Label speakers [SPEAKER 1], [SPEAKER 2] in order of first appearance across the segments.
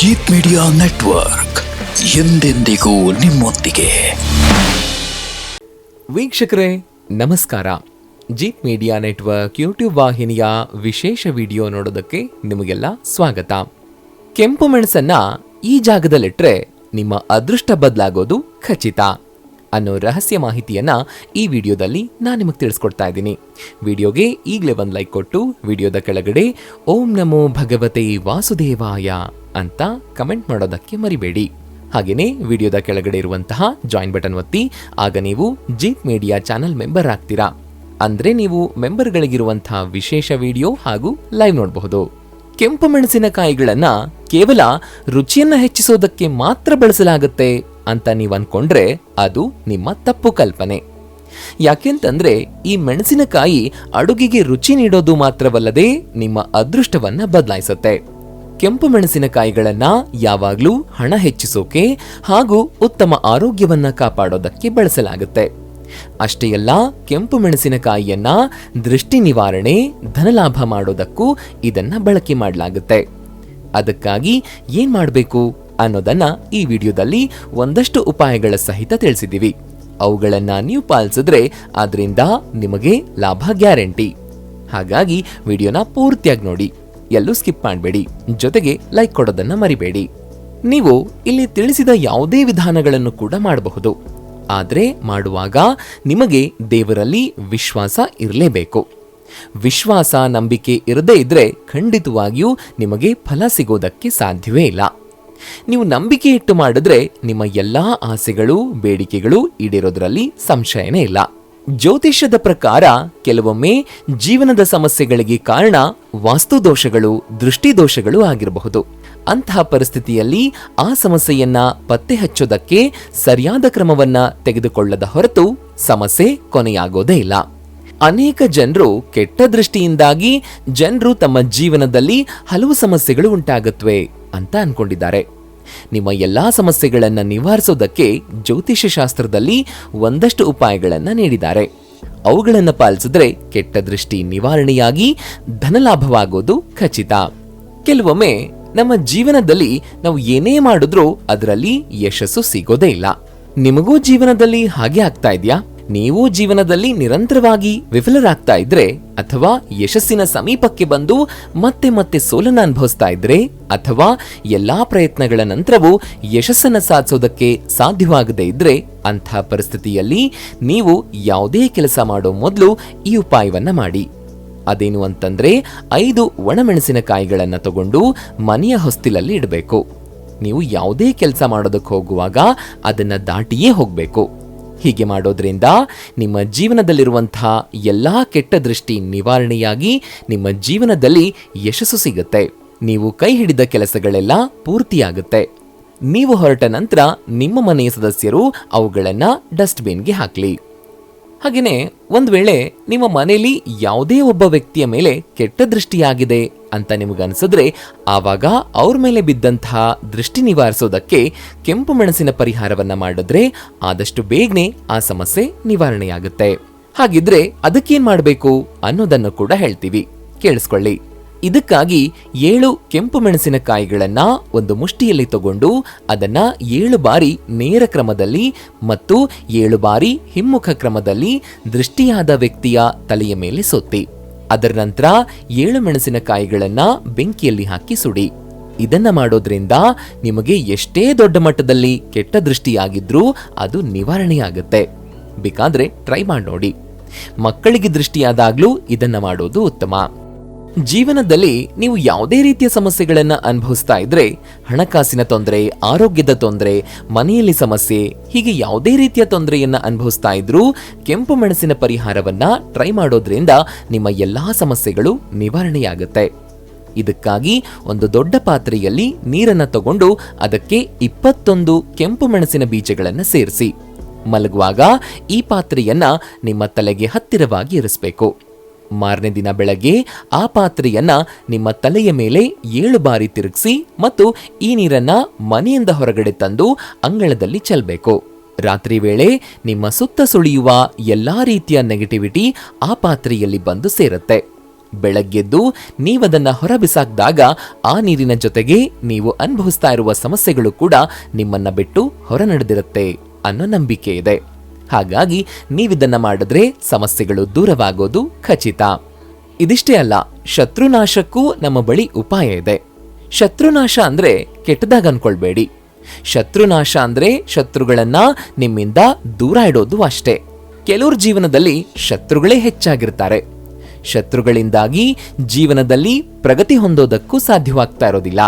[SPEAKER 1] Jeet media network ಎಂದೆಂದಿಗೂ ನಿಮ್ಮೊಂದಿಗೆ.
[SPEAKER 2] ವೀಕ್ಷಕರೇ, ನಮಸ್ಕಾರ. ಜೀತ್ ಮೀಡಿಯಾ ನೆಟ್ವರ್ಕ್ ಯೂಟ್ಯೂಬ್ ವಾಹಿನಿಯ ವಿಶೇಷ ವಿಡಿಯೋ ನೋಡೋದಕ್ಕೆ ನಿಮಗೆಲ್ಲ ಸ್ವಾಗತ. ಕೆಂಪು ಮೆಣಸನ್ನ ಈ ಜಾಗದಲ್ಲಿಟ್ರೆ ನಿಮ್ಮ ಅದೃಷ್ಟ ಬದಲಾಗೋದು ಖಚಿತ. ಅನ್ನೋ ರಹಸ್ಯ ಮಾಹಿತಿಯನ್ನು ಈ ವಿಡಿಯೋದಲ್ಲಿ ನಾನು ನಿಮಗೆ ತಿಳಿಸ್ಕೊಡ್ತಾ ಇದ್ದೀನಿ. ವಿಡಿಯೋಗೆ ಈಗಲೇ ಒಂದು ಲೈಕ್ ಕೊಟ್ಟು ವಿಡಿಯೋದ ಕೆಳಗಡೆ ಓಂ ನಮೋ ಭಗವತೆ ವಾಸುದೇವಾಯ ಅಂತ ಕಮೆಂಟ್ ಮಾಡೋದಕ್ಕೆ ಮರಿಬೇಡಿ. ಹಾಗೆಯೇ ವಿಡಿಯೋದ ಕೆಳಗಡೆ ಇರುವಂತಹ ಜಾಯಿನ್ ಬಟನ್ ಒತ್ತಿ, ಆಗ ನೀವು ಜೀಪ್ ಮೀಡಿಯಾ ಚಾನಲ್ ಮೆಂಬರ್ ಆಗ್ತೀರಾ. ಅಂದರೆ ನೀವು ಮೆಂಬರ್ಗಳಿಗಿರುವಂತಹ ವಿಶೇಷ ವಿಡಿಯೋ ಹಾಗೂ ಲೈವ್ ನೋಡಬಹುದು. ಕೆಂಪು ಮೆಣಸಿನಕಾಯಿಗಳನ್ನು ಕೇವಲ ರುಚಿಯನ್ನು ಹೆಚ್ಚಿಸೋದಕ್ಕೆ ಮಾತ್ರ ಬಳಸಲಾಗುತ್ತೆ. ಅಂತ ನೀವು ಅನ್ಕೊಂಡ್ರೆ ಅದು ನಿಮ್ಮ ತಪ್ಪು ಕಲ್ಪನೆ. ಯಾಕೆಂತಂದ್ರೆ ಈ ಮೆಣಸಿನಕಾಯಿ ಅಡುಗೆಗೆ ರುಚಿ ನೀಡೋದು ಮಾತ್ರವಲ್ಲದೆ ನಿಮ್ಮ ಅದೃಷ್ಟವನ್ನ ಬದಲಾಯಿಸುತ್ತೆ. ಕೆಂಪು ಮೆಣಸಿನಕಾಯಿಗಳನ್ನ ಯಾವಾಗ್ಲೂ ಹಣ ಹೆಚ್ಚಿಸೋಕೆ ಹಾಗೂ ಉತ್ತಮ ಆರೋಗ್ಯವನ್ನ ಕಾಪಾಡೋದಕ್ಕೆ ಬಳಸಲಾಗುತ್ತೆ. ಅಷ್ಟೇ ಅಲ್ಲ, ಕೆಂಪು ಮೆಣಸಿನಕಾಯಿಯನ್ನ ದೃಷ್ಟಿ ನಿವಾರಣೆ, ಧನಲಾಭ ಮಾಡೋದಕ್ಕೂ ಇದನ್ನ ಬಳಕೆ ಮಾಡಲಾಗುತ್ತೆ. ಅದಕ್ಕಾಗಿ ಏನ್ ಮಾಡಬೇಕು? ಅನ್ನೋದನ್ನ ಈ ವಿಡಿಯೋದಲ್ಲಿ ಒಂದಷ್ಟು ಉಪಾಯಗಳ ಸಹಿತ ತಿಳಿಸಿದ್ದೀವಿ. ಅವುಗಳನ್ನ ನೀವು ಪಾಲಿಸಿದ್ರೆ ಅದರಿಂದ ನಿಮಗೆ ಲಾಭ ಗ್ಯಾರಂಟಿ. ಹಾಗಾಗಿ ವಿಡಿಯೋನ ಪೂರ್ತಿಯಾಗಿ ನೋಡಿ. ಎಲ್ಲೂ ಸ್ಕಿಪ್ ಮಾಡಬೇಡಿ. ಜೊತೆಗೆ ಲೈಕ್ ಕೊಡೋದನ್ನ ಮರಿಬೇಡಿ. ನೀವು ಇಲ್ಲಿ ತಿಳಿಸಿದ ಯಾವುದೇ ವಿಧಾನಗಳನ್ನು ಕೂಡ ಮಾಡಬಹುದು. ಆದರೆ ಮಾಡುವಾಗ ನಿಮಗೆ ದೇವರಲ್ಲಿ ವಿಶ್ವಾಸ ಇರಲೇಬೇಕು. ವಿಶ್ವಾಸ ನಂಬಿಕೆ ಇರದೇ ಇದ್ರೆ ಖಂಡಿತವಾಗಿಯೂ ನಿಮಗೆ ಫಲ ಸಿಗೋದಕ್ಕೆ ಸಾಧ್ಯವೇ ಇಲ್ಲ. ನೀವು ನಂಬಿಕೆ ಇಟ್ಟು ಮಾಡಿದ್ರೆ ನಿಮ್ಮ ಎಲ್ಲಾ ಆಸೆಗಳು, ಬೇಡಿಕೆಗಳು ಈಡೇರೋದ್ರಲ್ಲಿ ಸಂಶಯನೇ ಇಲ್ಲ. ಜ್ಯೋತಿಷ್ಯದ ಪ್ರಕಾರ ಕೆಲವೊಮ್ಮೆ ಜೀವನದ ಸಮಸ್ಯೆಗಳಿಗೆ ಕಾರಣ ವಾಸ್ತುದೋಷಗಳು, ದೃಷ್ಟಿದೋಷಗಳು ದೃಷ್ಟಿ ದೋಷಗಳು ಆಗಿರಬಹುದು. ಅಂತಹ ಪರಿಸ್ಥಿತಿಯಲ್ಲಿ ಆ ಸಮಸ್ಯೆಯನ್ನ ಪತ್ತೆ ಹಚ್ಚೋದಕ್ಕೆ ಸರಿಯಾದ ಕ್ರಮವನ್ನ ತೆಗೆದುಕೊಳ್ಳದ ಹೊರತು ಸಮಸ್ಯೆ ಕೊನೆಯಾಗೋದೇ ಇಲ್ಲ. ಅನೇಕ ಜನರು ಕೆಟ್ಟ ದೃಷ್ಟಿಯಿಂದಾಗಿ ಜನರು ತಮ್ಮ ಜೀವನದಲ್ಲಿ ಹಲವು ಸಮಸ್ಯೆಗಳು ಉಂಟಾಗತ್ವೆ ಅಂತ ಅನ್ಕೊಂಡಿದ್ದಾರೆ. ನಿಮ್ಮ ಎಲ್ಲಾ ಸಮಸ್ಯೆಗಳನ್ನು ನಿವಾರಿಸೋದಕ್ಕೆ ಜ್ಯೋತಿಷ್ಯ ಶಾಸ್ತ್ರದಲ್ಲಿ ಒಂದಷ್ಟು ಉಪಾಯಗಳನ್ನು ನೀಡಿದ್ದಾರೆ. ಅವುಗಳನ್ನು ಪಾಲಿಸಿದ್ರೆ ಕೆಟ್ಟ ದೃಷ್ಟಿ ನಿವಾರಣೆಯಾಗಿ ಧನಲಾಭವಾಗೋದು ಖಚಿತ. ಕೆಲವೊಮ್ಮೆ ನಮ್ಮ ಜೀವನದಲ್ಲಿ ನಾವು ಏನೇ ಮಾಡಿದ್ರೂ ಅದರಲ್ಲಿ ಯಶಸ್ಸು ಸಿಗೋದೇ ಇಲ್ಲ. ನಿಮಗೂ ಜೀವನದಲ್ಲಿ ಹಾಗೆ ಆಗ್ತಾ ಇದೆಯಾ? ನೀವು ಜೀವನದಲ್ಲಿ ನಿರಂತರವಾಗಿ ವಿಫಲರಾಗ್ತಾ ಇದ್ರೆ ಅಥವಾ ಯಶಸ್ಸಿನ ಸಮೀಪಕ್ಕೆ ಬಂದು ಮತ್ತೆ ಮತ್ತೆ ಸೋಲನ್ನು ಅನುಭವಿಸ್ತಾ ಇದ್ರೆ ಅಥವಾ ಎಲ್ಲಾ ಪ್ರಯತ್ನಗಳ ನಂತರವೂ ಯಶಸ್ಸನ್ನ ಸಾಧಿಸೋದಕ್ಕೆ ಸಾಧ್ಯವಾಗದೇ ಇದ್ರೆ ಅಂಥ ಪರಿಸ್ಥಿತಿಯಲ್ಲಿ ನೀವು ಯಾವುದೇ ಕೆಲಸ ಮಾಡೋ ಮೊದಲು ಈ ಉಪಾಯವನ್ನ ಮಾಡಿ. ಅದೇನು ಅಂತಂದ್ರೆ ಐದು ಒಣಮೆಣಸಿನಕಾಯಿಗಳನ್ನು ತಗೊಂಡು ಮನೆಯ ಹೊಸ್ತಿಲಲ್ಲಿ ಇಡಬೇಕು. ನೀವು ಯಾವುದೇ ಕೆಲಸ ಮಾಡೋದಕ್ಕೆ ಹೋಗುವಾಗ ಅದನ್ನ ದಾಟಿಯೇ ಹೋಗಬೇಕು. ಹೀಗೆ ಮಾಡೋದ್ರಿಂದ ನಿಮ್ಮ ಜೀವನದಲ್ಲಿರುವಂತಹ ಎಲ್ಲ ಕೆಟ್ಟ ದೃಷ್ಟಿ ನಿವಾರಣೆಯಾಗಿ ನಿಮ್ಮ ಜೀವನದಲ್ಲಿ ಯಶಸ್ಸು ಸಿಗುತ್ತೆ. ನೀವು ಕೈ ಹಿಡಿದ ಕೆಲಸಗಳೆಲ್ಲ ಪೂರ್ತಿಯಾಗುತ್ತೆ. ನೀವು ಹೊರಟ ನಂತರ ನಿಮ್ಮ ಮನೆಯ ಸದಸ್ಯರು ಅವುಗಳನ್ನು ಡಸ್ಟ್ಬಿನ್ಗೆ ಹಾಕ್ಲಿ. ಹಾಗೇನೆ ಒಂದು ವೇಳೆ ನಿಮ್ಮ ಮನೆಯಲ್ಲಿ ಯಾವುದೇ ಒಬ್ಬ ವ್ಯಕ್ತಿಯ ಮೇಲೆ ಕೆಟ್ಟ ದೃಷ್ಟಿಯಾಗಿದೆ ಅಂತ ನಿಮಗನ್ಸಿದ್ರೆ ಆವಾಗ ಅವ್ರ ಮೇಲೆ ಬಿದ್ದಂತಹ ದೃಷ್ಟಿ ನಿವಾರಿಸೋದಕ್ಕೆ ಕೆಂಪು ಮೆಣಸಿನ ಪರಿಹಾರವನ್ನ ಮಾಡಿದ್ರೆ ಆದಷ್ಟು ಬೇಗನೆ ಆ ಸಮಸ್ಯೆ ನಿವಾರಣೆಯಾಗುತ್ತೆ. ಹಾಗಿದ್ರೆ ಅದಕ್ಕೇನ್ ಮಾಡಬೇಕು ಅನ್ನೋದನ್ನು ಕೂಡ ಹೇಳ್ತೀವಿ. ಕೇಳಿಸ್ಕೊಳ್ಳಿ. ಇದಕ್ಕಾಗಿ ಏಳು ಕೆಂಪು ಮೆಣಸಿನಕಾಯಿಗಳನ್ನ ಒಂದು ಮುಷ್ಟಿಯಲ್ಲಿ ತಗೊಂಡು ಅದನ್ನ ಏಳು ಬಾರಿ ನೇರ ಕ್ರಮದಲ್ಲಿ ಮತ್ತು ಏಳು ಬಾರಿ ಹಿಮ್ಮುಖ ಕ್ರಮದಲ್ಲಿ ದೃಷ್ಟಿಯಾದ ವ್ಯಕ್ತಿಯ ತಲೆಯ ಮೇಲೆ ಸೊತ್ತಿ. ಅದರ ನಂತರ ಏಳು ಮೆಣಸಿನಕಾಯಿಗಳನ್ನ ಬೆಂಕಿಯಲ್ಲಿ ಹಾಕಿ ಸುಡಿ. ಇದನ್ನ ಮಾಡೋದ್ರಿಂದ ನಿಮಗೆ ಎಷ್ಟೇ ದೊಡ್ಡ ಮಟ್ಟದಲ್ಲಿ ಕೆಟ್ಟ ದೃಷ್ಟಿಯಾಗಿದ್ರೂ ಅದು ನಿವಾರಣೆಯಾಗುತ್ತೆ. ಬೇಕಾದ್ರೆ ಟ್ರೈ ಮಾಡಿ ನೋಡಿ. ಮಕ್ಕಳಿಗೆ ದೃಷ್ಟಿಯಾದಾಗ್ಲೂ ಇದನ್ನ ಮಾಡೋದು ಉತ್ತಮ. ಜೀವನದಲ್ಲಿ ನೀವು ಯಾವುದೇ ರೀತಿಯ ಸಮಸ್ಯೆಗಳನ್ನು ಅನುಭವಿಸ್ತಾ ಇದ್ರೆ, ಹಣಕಾಸಿನ ತೊಂದರೆ, ಆರೋಗ್ಯದ ತೊಂದರೆ, ಮನೆಯಲ್ಲಿ ಸಮಸ್ಯೆ, ಹೀಗೆ ಯಾವುದೇ ರೀತಿಯ ತೊಂದರೆಯನ್ನು ಅನುಭವಿಸ್ತಾ ಇದ್ರೂ, ಕೆಂಪು ಮೆಣಸಿನ ಪರಿಹಾರವನ್ನ ಟ್ರೈ ಮಾಡೋದ್ರಿಂದ ನಿಮ್ಮ ಎಲ್ಲಾ ಸಮಸ್ಯೆಗಳು ನಿವಾರಣೆಯಾಗುತ್ತೆ. ಇದಕ್ಕಾಗಿ ಒಂದು ದೊಡ್ಡ ಪಾತ್ರೆಯಲ್ಲಿ ನೀರನ್ನು ತಗೊಂಡು ಅದಕ್ಕೆ ಇಪ್ಪತ್ತೊಂದು ಕೆಂಪು ಮೆಣಸಿನ ಬೀಜಗಳನ್ನು ಸೇರಿಸಿ. ಮಲಗುವಾಗ ಈ ಪಾತ್ರೆಯನ್ನ ನಿಮ್ಮ ತಲೆಗೆ ಹತ್ತಿರವಾಗಿ ಇರಿಸಬೇಕು. ಮಾರನೇ ದಿನ ಬೆಳಗ್ಗೆ ಆ ಪಾತ್ರೆಯನ್ನ ನಿಮ್ಮ ತಲೆಯ ಮೇಲೆ ಏಳು ಬಾರಿ ತಿರುಗಿಸಿ ಮತ್ತು ಈ ನೀರನ್ನ ಮನೆಯಿಂದ ಹೊರಗಡೆ ತಂದು ಅಂಗಳದಲ್ಲಿ ಚೆಲ್ಲಬೇಕು ರಾತ್ರಿ ವೇಳೆ ನಿಮ್ಮ ಸುತ್ತ ಸುಳಿಯುವ ಎಲ್ಲಾ ರೀತಿಯ ನೆಗೆಟಿವಿಟಿ ಆ ಪಾತ್ರೆಯಲ್ಲಿ ಬಂದು ಸೇರುತ್ತೆ. ಬೆಳಗ್ಗೆದ್ದು ನೀವದನ್ನ ಹೊರಬಿಸಾಕ್ದಾಗ ಆ ನೀರಿನ ಜೊತೆಗೆ ನೀವು ಅನುಭವಿಸ್ತಾ ಇರುವ ಸಮಸ್ಯೆಗಳು ಕೂಡ ನಿಮ್ಮನ್ನ ಬಿಟ್ಟು ಹೊರ ನಡೆದಿರುತ್ತೆ ಅನ್ನೋ ನಂಬಿಕೆ ಇದೆ. ಹಾಗಾಗಿ ನೀವಿದನ್ನ ಮಾಡಿದ್ರೆ ಸಮಸ್ಯೆಗಳು ದೂರವಾಗೋದು ಖಚಿತ. ಇದಿಷ್ಟೇ ಅಲ್ಲ, ಶತ್ರುನಾಶಕ್ಕೂ ನಮ್ಮ ಬಳಿ ಉಪಾಯ ಇದೆ. ಶತ್ರುನಾಶ ಅಂದ್ರೆ ಕೆಟ್ಟದಾಗ ಅನ್ಕೊಳ್ಬೇಡಿ. ಶತ್ರುನಾಶ ಅಂದ್ರೆ ಶತ್ರುಗಳನ್ನ ನಿಮ್ಮಿಂದ ದೂರ ಇಡೋದು ಅಷ್ಟೇ. ಕೆಲವ್ರ ಜೀವನದಲ್ಲಿ ಶತ್ರುಗಳೇ ಹೆಚ್ಚಾಗಿರ್ತಾರೆ. ಶತ್ರುಗಳಿಂದಾಗಿ ಜೀವನದಲ್ಲಿ ಪ್ರಗತಿ ಹೊಂದೋದಕ್ಕೂ ಸಾಧ್ಯವಾಗ್ತಾ ಇರೋದಿಲ್ಲ.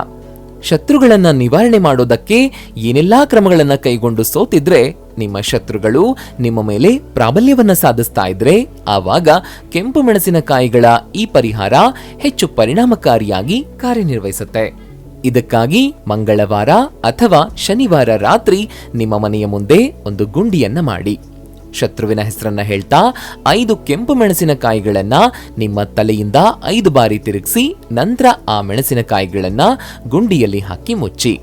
[SPEAKER 2] ಶತ್ರುಗಳನ್ನ ನಿವಾರಣೆ ಮಾಡೋದಕ್ಕೆ ಏನೆಲ್ಲಾ ಕ್ರಮಗಳನ್ನ ಕೈಗೊಂಡು ಸೋತಿದ್ರೆ ನಿಮ್ಮ ಶತ್ರುಗಳು ನಿಮ್ಮ ಮೇಲೆ ಪ್ರಾಬಲ್ಯವನ್ನ ಸಾಧಿಸ್ತಾ ಇದ್ರೆ ಆವಾಗ ಕೆಂಪು ಮೆಣಸಿನಕಾಯಿಗಳ ಈ ಪರಿಹಾರ ಹೆಚ್ಚು ಪರಿಣಾಮಕಾರಿಯಾಗಿ ಕಾರ್ಯನಿರ್ವಹಿಸುತ್ತೆ. ಇದಕ್ಕಾಗಿ ಮಂಗಳವಾರ ಅಥವಾ ಶನಿವಾರ ರಾತ್ರಿ ನಿಮ್ಮ ಮನೆಯ ಮುಂದೆ ಒಂದು ಗುಂಡಿಯನ್ನ ಮಾಡಿ. ಶತ್ರುವಿನ ಹೆಸರನ್ನ ಹೇಳ್ತಾ ಐದು ಕೆಂಪು ಮೆಣಸಿನಕಾಯಿಗಳನ್ನ ನಿಮ್ಮ ತಲೆಯಿಂದ ಐದು ಬಾರಿ ತಿರುಗಿಸಿ ನಂತರ ಆ ಮೆಣಸಿನಕಾಯಿಗಳನ್ನ ಗುಂಡಿಯಲ್ಲಿ ಹಾಕಿ ಮುಚ್ಚಿ.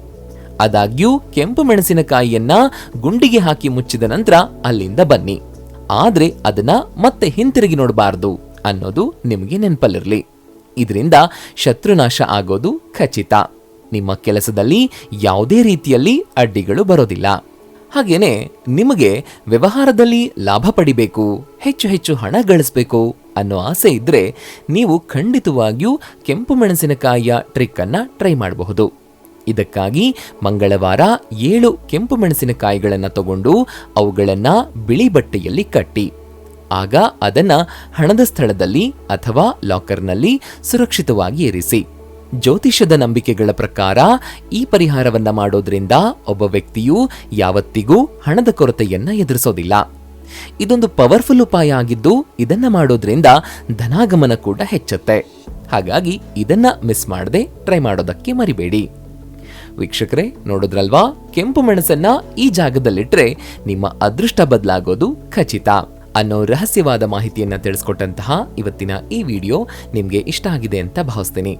[SPEAKER 2] ಆದಾಗ್ಯೂ ಕೆಂಪು ಮೆಣಸಿನಕಾಯಿಯನ್ನ ಗುಂಡಿಗೆ ಹಾಕಿ ಮುಚ್ಚಿದ ನಂತರ ಅಲ್ಲಿಂದ ಬನ್ನಿ. ಆದ್ರೆ ಅದನ್ನ ಮತ್ತೆ ಹಿಂತಿರುಗಿ ನೋಡಬಾರದು ಅನ್ನೋದು ನಿಮಗೆ ನೆನಪಲ್ಲಿರಲಿ. ಇದರಿಂದ ಶತ್ರುನಾಶ ಆಗೋದು ಖಚಿತ. ನಿಮ್ಮ ಕೆಲಸದಲ್ಲಿ ಯಾವುದೇ ರೀತಿಯಲ್ಲಿ ಅಡ್ಡಿಗಳು ಬರೋದಿಲ್ಲ. ಹಾಗೇನೆ ನಿಮಗೆ ವ್ಯವಹಾರದಲ್ಲಿ ಲಾಭ ಪಡಿಬೇಕು, ಹೆಚ್ಚು ಹೆಚ್ಚು ಹಣ ಗಳಿಸಬೇಕು ಅನ್ನೋ ಆಸೆ ಇದ್ರೆ ನೀವು ಖಂಡಿತವಾಗಿಯೂ ಕೆಂಪು ಮೆಣಸಿನಕಾಯಿಯ ಟ್ರಿಕ್ ಅನ್ನ ಟ್ರೈ ಮಾಡಬಹುದು. ಇದಕ್ಕಾಗಿ ಮಂಗಳವಾರ ಏಳು ಕೆಂಪು ಮೆಣಸಿನಕಾಯಿಗಳನ್ನು ತಗೊಂಡು ಅವುಗಳನ್ನು ಬಿಳಿ ಬಟ್ಟೆಯಲ್ಲಿ ಕಟ್ಟಿ. ಆಗ ಅದನ್ನ ಹಣದ ಸ್ಥಳದಲ್ಲಿ ಅಥವಾ ಲಾಕರ್ನಲ್ಲಿ ಸುರಕ್ಷಿತವಾಗಿ ಇರಿಸಿ. ಜ್ಯೋತಿಷದ ನಂಬಿಕೆಗಳ ಪ್ರಕಾರ ಈ ಪರಿಹಾರವನ್ನ ಮಾಡೋದ್ರಿಂದ ಒಬ್ಬ ವ್ಯಕ್ತಿಯು ಯಾವತ್ತಿಗೂ ಹಣದ ಕೊರತೆಯನ್ನ ಎದುರಿಸೋದಿಲ್ಲ. ಇದೊಂದು ಪವರ್ಫುಲ್ ಉಪಾಯ ಆಗಿದ್ದು ಇದನ್ನ ಮಾಡೋದ್ರಿಂದ ಧನಾಗಮನ ಕೂಡ ಹೆಚ್ಚುತ್ತೆ. ಹಾಗಾಗಿ ಇದನ್ನ ಮಿಸ್ ಮಾಡದೆ ಟ್ರೈ ಮಾಡೋದಕ್ಕೆ ಮರಿಬೇಡಿ. ವೀಕ್ಷಕರೇ, ನೋಡಿದ್ರಲ್ವಾ? ಕೆಂಪು ಮೆಣಸನ್ನ ಈ ಜಾಗದಲ್ಲಿಟ್ರೆ ನಿಮ್ಮ ಅದೃಷ್ಟ ಬದಲಾಗೋದು ಖಚಿತ. ಅನ್ನೋ ರಹಸ್ಯವಾದ ಮಾಹಿತಿಯನ್ನು ತಿಳಿಸ್ಕೊಟ್ಟಂತಹ ಇವತ್ತಿನ ಈ ವಿಡಿಯೋ ನಿಮಗೆ ಇಷ್ಟ ಆಗಿದೆ ಅಂತ ಭಾವಿಸ್ತೀನಿ.